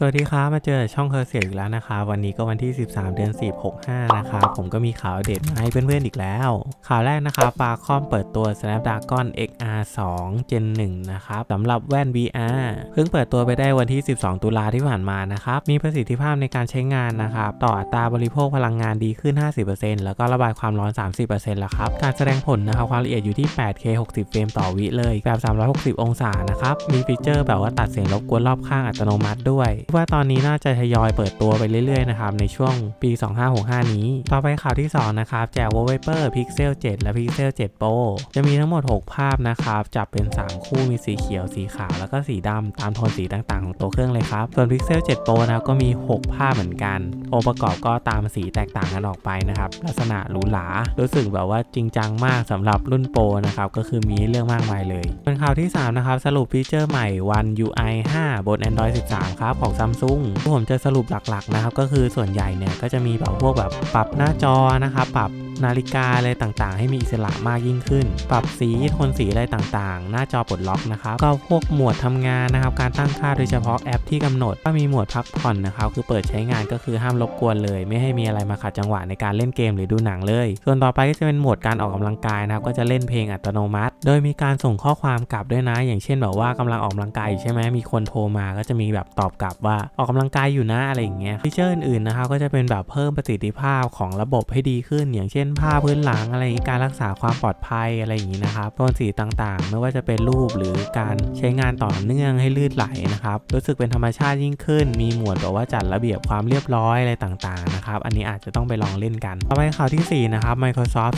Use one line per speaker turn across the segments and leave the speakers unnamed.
สวัสดีครับ มาเจอช่องเคอร์เสียอีกแล้วนะคะ วันนี้ก็วันที่ 13 เดือน10 65 นะครับผมก็มีข่าวอัปเดมาให้เพื่อนๆอีกแล้ว ข่าวแรกนะครับฟาคอมเปิดตัว Snapdragon XR 2 Gen 1นะครับสำหรับแว่น VR เพิ่งเปิดตัวไปได้วันที่ 12 ตุลาที่ผ่านมานะครับ มีประสิทธิภาพในการใช้งานนะครับ ต่ออัตราบริโภคพลังงานดีขึ้น 50%แล้วก็ระบายความร้อน 30%แล้วครับ การแสดงผลนะครับความละเอียดอยู่ที่ 8K 60 เฟรมต่อวิเลยแบบ 360 องศานะครับ มีฟีเจอร์แบบว่าตัดเสียงรบกวนรอบข้างอัตโนมัติด้วยว่าตอนนี้น่าจะทยอยเปิดตัวไปเรื่อยๆนะครับในช่วงปี 2565 นี้ ต่อไปข่าวที่ 2 นะครับ แจก Wallpaper Pixel 7 และ Pixel 7 Pro จะมีทั้งหมด 6 ภาพนะครับ จับเป็น 3 คู่มีสีเขียวสีขาว แล้วก็สีดำตามโทนสีต่างๆ ของตัวเครื่องเลยครับ ส่วน Pixel 7 Pro นะครับก็มี 6 ภาพเหมือนกัน องค์ประกอบก็ตามสีแตกต่างกันออกไปนะครับลักษณะหรูหรารู้สึกแบบว่าจริงจังมากสำหรับรุ่นโปรนะครับก็คือมีเรื่องมากมายเลยเป็นข่าวที่ 3 นะครับ สรุปฟีเจอร์ใหม่ One UI 5 บน Android 13 ครับของซัมซุงผมจะสรุปหลักๆนะครับก็คือส่วนใหญ่เนี่ยก็จะมีแบบพวกแบบปรับหน้าจอนะครับปรับ นาฬิกาอะไรต่างๆ ให้มีอิสระมากยิ่งขึ้น ปรับสีโทนสีอะไรต่างๆ หน้าจอปลดล็อกนะครับ ก็พวกหมวดทำงานนะครับ การตั้งค่าโดยเฉพาะแอปที่กำหนดก็มีหมวดพักผ่อนนะครับ คือเปิดใช้งานก็คือห้ามรบกวนเลย ไม่ให้มีอะไรมาขัดจังหวะในการเล่นเกมหรือดูหนังเลย ส่วนต่อไปก็จะเป็นหมวดการออกกำลังกายนะครับ ก็จะเล่นเพลงอัตโนมัติ โดยมีการส่งข้อความกลับด้วยนะ อย่างเช่นแบบว่ากำลังออกกำลังกายอยู่ใช่ไหมมีคนโทรมาก็จะมีแบบตอบกลับว่าออกกำลังกายอยู่นะอะไรอย่างเงี้ยฟีเจอร์อื่นๆนะครับก็จะเป็นแบบเพิ่มประสิทธิภาพของระบบให้ดีขึ้น อย่างเช่นผ้าพื้นหลังอะไรอย่างงี้การรักษาความปลอดภัยอะไรอย่างนี้นะครับโทนสีต่างๆ ไม่ว่าจะเป็นรูปหรือการใช้งานต่อเนื่องให้ลื่นไหลนะครับรู้สึกเป็นธรรมชาติยิ่งขึ้น มีหมวดแบบว่าจัดระเบียบความเรียบร้อยอะไรต่างๆนะครับอันนี้อาจจะต้องไปลองเล่นกันต่อไปข่าวที่ 4 นะครับ Microsoft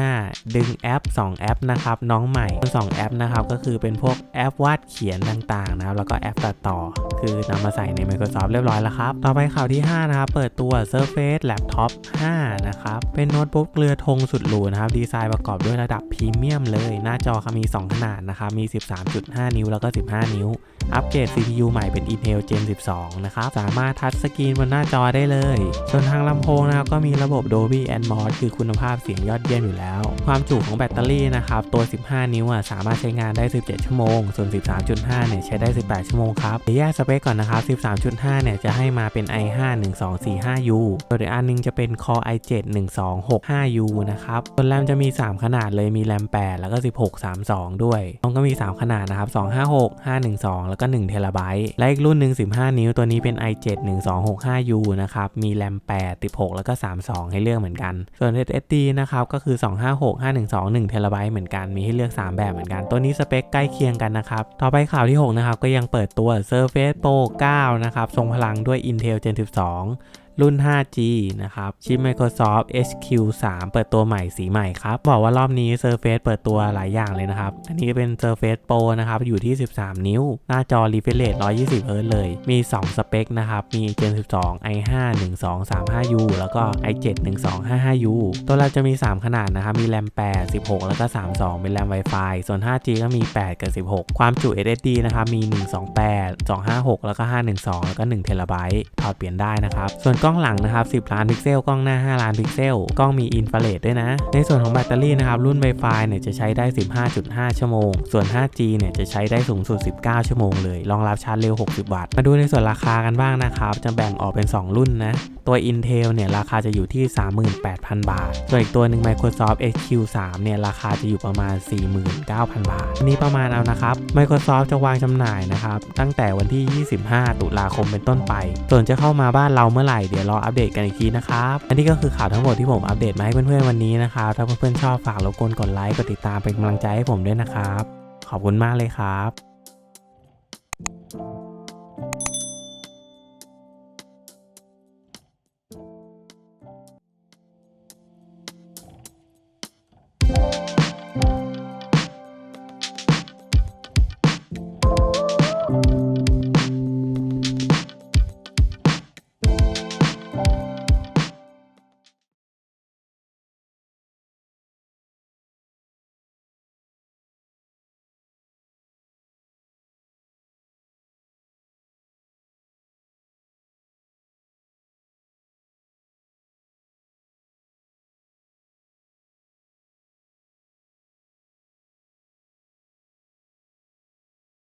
365 ดึงแอป 2 แอปนะครับน้องใหม่ทั้ง2แอปนะครับก็คือเป็นพวกแอปวาดเขียนต่างๆนะครับแล้วก็แอปตัดต่อ คือนำมาใส่ใน Microsoft เรียบร้อยแล้วครับ ต่อไปข่าวที่ 5 นะครับ เปิดตัว Surface Laptop 5 นะครับ เป็นโน้ตบุ๊กเรือธงสุดหรูนะครับดีไซน์ประกอบด้วยระดับพรีเมียมเลย หน้าจอมี 2 ขนาดนะครับมี 13.5 นิ้วแล้วก็ 15 นิ้ว อัปเกรด CPU ใหม่เป็น Intel Gen 12 นะครับ สามารถทัชสกรีนบนหน้าจอได้เลย ส่วนทางลำโพงนะครับก็มีระบบ Dolby Atmos คือคุณภาพเสียงยอดเยี่ยมอยู่แล้ว ความจุของแบตเตอรี่นะครับตัว 15 นิ้วอะสามารถใช้งานได้ 17 ชั่วโมง ส่วน 13.5 เนี่ยใช้ได้ 18 ชั่วโมงครับเดี๋ยวแยกสเปคก่อนนะครับ 13.5 เนี่ยจะให้มาเป็น i5 1245U ตัวอีกอันนึงจะเป็น Core i7 5U นะครับส่วนแรมจะมี 3 ขนาดเลยมีแรม 8 แล้วก็ 16 32 ด้วยต้องก็มี 3 ขนาดนะครับ 256 512 แล้วก็1เทราไบต์และอีกรุ่นหนึ่ง15 นิ้วตัวนี้เป็น i7 1265U นะครับ มีแรม 8 16 แล้วก็ 32 ให้เลือกเหมือนกัน ส่วน SSD นะครับ ก็คือ 256 512 1เทราไบต์เหมือนกัน มีให้เลือก 3 แบบเหมือนกัน ตัวนี้สเปคใกล้เคียงกันนะครับ ต่อไปข่าวที่ 6 นะครับ ก็ยังเปิดตัว Surface Pro 9 นะครับ ทรงพลังด้วย Intel Gen 12 รุ่น 5G นะครับชิป Microsoft HQ3 เปิดตัวใหม่สีใหม่ครับ บอกว่ารอบนี้ Surface เปิดตัวหลายอย่างเลยนะครับ อันนี้เป็น Surface Pro นะครับ อยู่ที่ 13 นิ้ว หน้าจอ refresh rate 120 Hz เลย มี 2 สเปคนะครับ มี Gen 12 i5 1235U แล้วก็ i7 1255U ตัวเราจะมี 3 ขนาดนะครับ มีแรม8 16 แล้วก็ 32 เป็นแรม Wi-Fi ส่วน 5G ก็มี 8 กับ 16 ความจุ SSD นะครับ มี 128 256 แล้วก็ 512 แล้วก็1เทราไบต์ถอดเปลี่ยนได้นะครับ ส่วนกล้อง้องหลังนะครับ 10 ล้านพิกเซล กล้องหน้า 5 ล้านพิกเซล กล้องมีอินฟราเรดด้วยนะ ในส่วนของแบตเตอรี่นะครับ รุ่น Wi-Fi เนี่ยจะใช้ได้ 15.5 ชั่วโมง ส่วน 5G เนี่ยจะใช้ได้สูงสุด 19 ชั่วโมงเลย รองรับชาร์จเร็ว 60 วัตต์ มาดูในส่วนราคากันบ้างนะครับ จะแบ่งออกเป็น 2 รุ่นนะ ตัว Intel เนี่ยราคาจะอยู่ที่ 38,000 บาท ส่วนอีกตัวหนึ่ง Microsoft HQ3 เนี่ยราคาจะอยู่ประมาณ 49,000 บาท อันนี้ประมาณเอานะครับ Microsoft จะวางจำหน่ายนะครับตั้งแต่วันที่ 25 ตุลาคมเป็นต้นไป ส่วนจะเข้ามาบ้านเราเมื่อไหร่เี๋ยวรออัปเดตกันอีกทีนะครับอันนี้ก็คือข่าวทั้งหมดที่ผมอัปเดตมาให้เพื่อนๆวันนี้นะครับถ้าเพื่อนๆชอบฝากรบกวนกดไลค์กดติดตามเป็นกำลังใจให้ผมด้วยนะครับ ขอบคุณมากเลยครับ